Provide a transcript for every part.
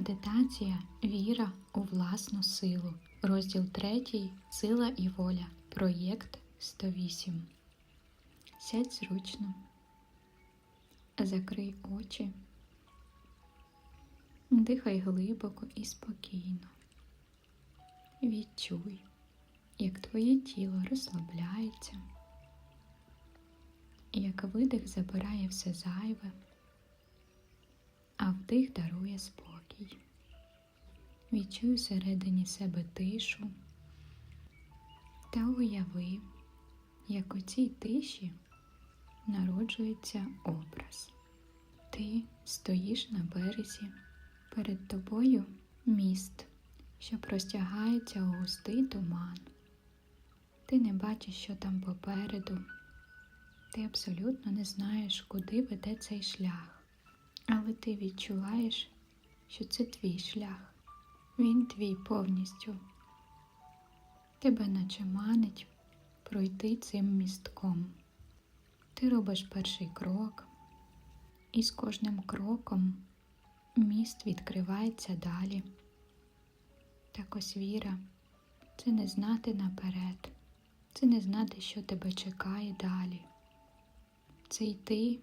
Медитація Віра у власну силу. Розділ 3. Сила і воля. Проєкт 108. Сядь зручно. Закрий очі. Дихай глибоко і спокійно. Відчуй, як твоє тіло розслабляється, як видих забирає все зайве а вдих дарує спокій. Відчуй всередині себе тишу та уяви, як у цій тиші народжується образ. Ти стоїш на березі, перед тобою міст, що простягається у густий туман. Ти не бачиш, що там попереду, ти абсолютно не знаєш, куди веде цей шлях. Але ти відчуваєш, що це твій шлях, він твій повністю. Тебе наче манить пройти цим містком. Ти робиш перший крок, і з кожним кроком міст відкривається далі. Так ось віра це не знати наперед, це не знати, що тебе чекає далі. Це йти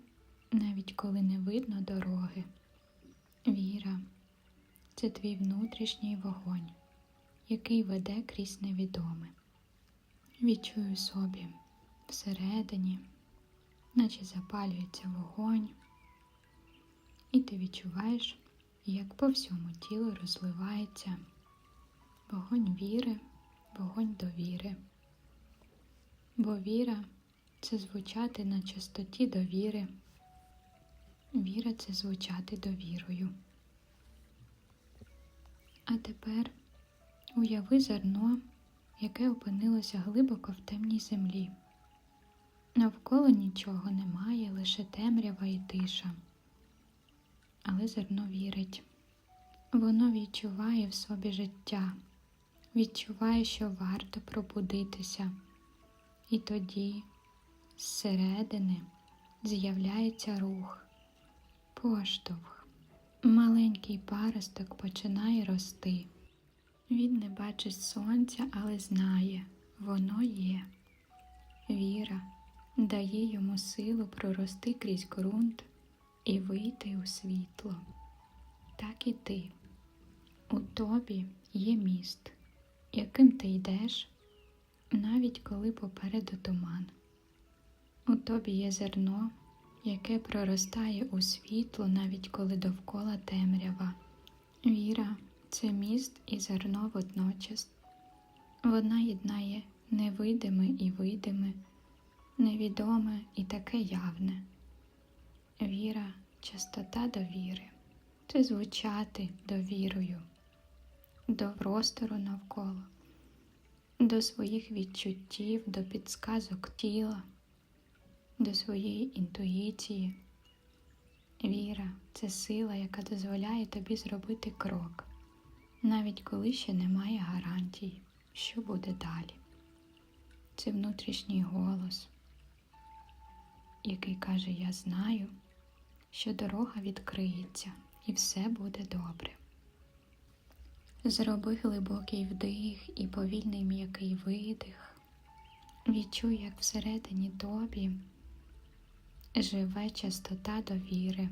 навіть коли не видно дороги. Віра це твій внутрішній вогонь, який веде крізь невідоме. Відчую собі всередині, наче запалюється вогонь, і ти відчуваєш, як по всьому тілу розливається вогонь віри, вогонь довіри. Бо віра це звучати на частоті довіри. Віра це звучати довірою. А тепер уяви зерно, яке опинилося глибоко в темній землі. Навколо нічого немає, лише темрява і тиша. Але зерно вірить. Воно відчуває в собі життя, відчуває, що варто пробудитися. І тоді, зсередини, з'являється рух поштовх. Маленький паросток починає рости. Він не бачить сонця, але знає, воно є. Віра дає йому силу прорости крізь ґрунт і вийти у світло. Так і ти. У тобі є міст, яким ти йдеш, навіть коли попереду туман. У тобі є зерно, яке проростає у світло, навіть коли довкола темрява. Віра це міст і зерно водночас. Вона єднає невидиме і видиме, невідоме і таке явне. Віра частота довіри це звучати довірою, до простору навколо, до своїх відчуттів, до підсказок тіла до своєї інтуїції. Віра це сила, яка дозволяє тобі зробити крок, навіть коли ще немає гарантій, що буде далі. Це внутрішній голос, який каже: Я знаю, що дорога відкриється і все буде добре. Зроби глибокий вдих і повільний м'який видих. Відчуй, як всередині тобі живе частота довіри,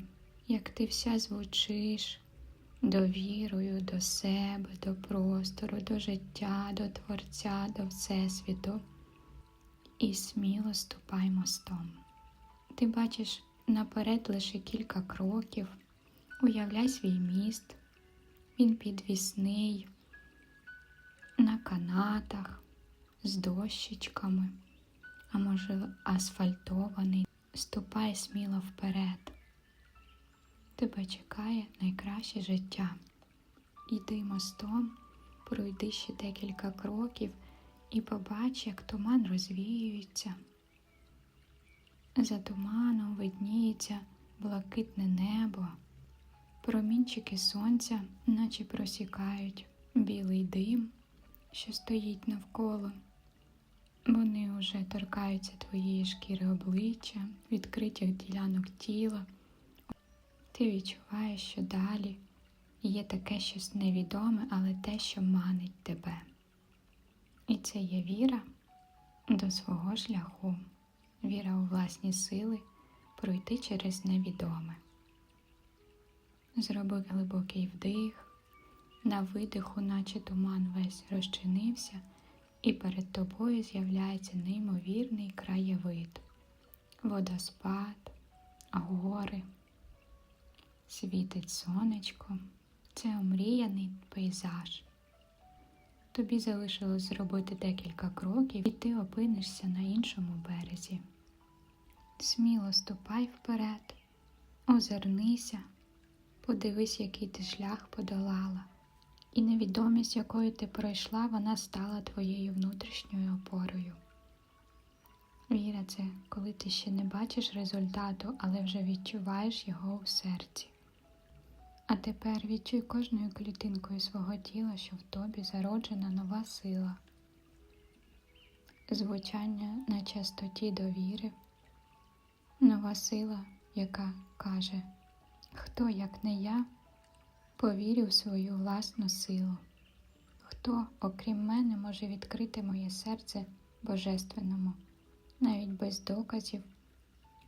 як ти вся звучиш довірою до себе, до простору, до життя, до Творця, до Всесвіту. І сміло ступай мостом. Ти бачиш наперед лише кілька кроків, уявляй свій міст, він підвісний, на канатах, з дощечками, а може асфальтований. Ступай сміло вперед. Тебе чекає найкраще життя. Йди мостом, пройди ще декілька кроків і побач, як туман розвіюється. За туманом видніється блакитне небо, промінчики сонця, наче просікають білий дим, що стоїть навколо. Вони вже торкаються твоєї шкіри обличчя, відкритих ділянок тіла. Ти відчуваєш, що далі є таке щось невідоме, але те, що манить тебе. І це є віра до свого шляху, віра у власні сили пройти через невідоме. Зроби глибокий вдих, на видиху, наче туман весь розчинився, і перед тобою з'являється неймовірний краєвид, водоспад, гори, світить сонечко. Це омріяний пейзаж. Тобі залишилось зробити декілька кроків, і ти опинишся на іншому березі. Сміло ступай вперед, озирнися, подивись, який ти шлях подолала, і невідомість, якою ти пройшла, вона стала твоєю внутрішньою опорою. Віра це коли ти ще не бачиш результату, але вже відчуваєш його у серці. А тепер відчуй кожною клітинкою свого тіла, що в тобі зароджена нова сила, звучання на частоті довіри, нова сила, яка каже, хто, як не я, повірив в свою власну силу, хто, окрім мене, може відкрити моє серце Божественному, навіть без доказів,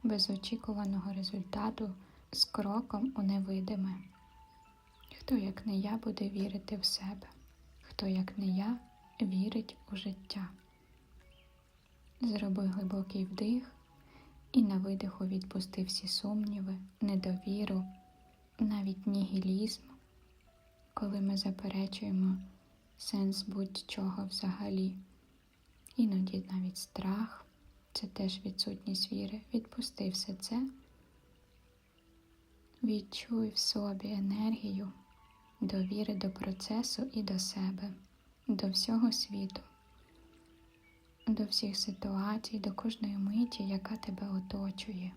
без очікуваного результату, з кроком у невидиме. Хто, як не я, буде вірити в себе, хто, як не я, вірить у життя. Зроби глибокий вдих і на видиху відпусти всі сумніви, недовіру, навіть нігілізм, коли ми заперечуємо сенс будь-чого взагалі. Іноді навіть страх це теж відсутність віри. Відпусти все це. Відчуй в собі енергію довіри до процесу і до себе, до всього світу, до всіх ситуацій, до кожної миті, яка тебе оточує.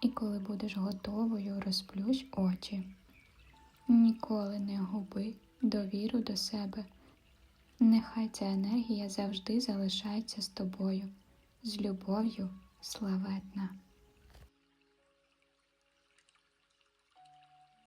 І коли будеш готовою, розплющ очі. Ніколи не губи довіру до себе. Нехай ця енергія завжди залишається з тобою, з любов'ю славетна.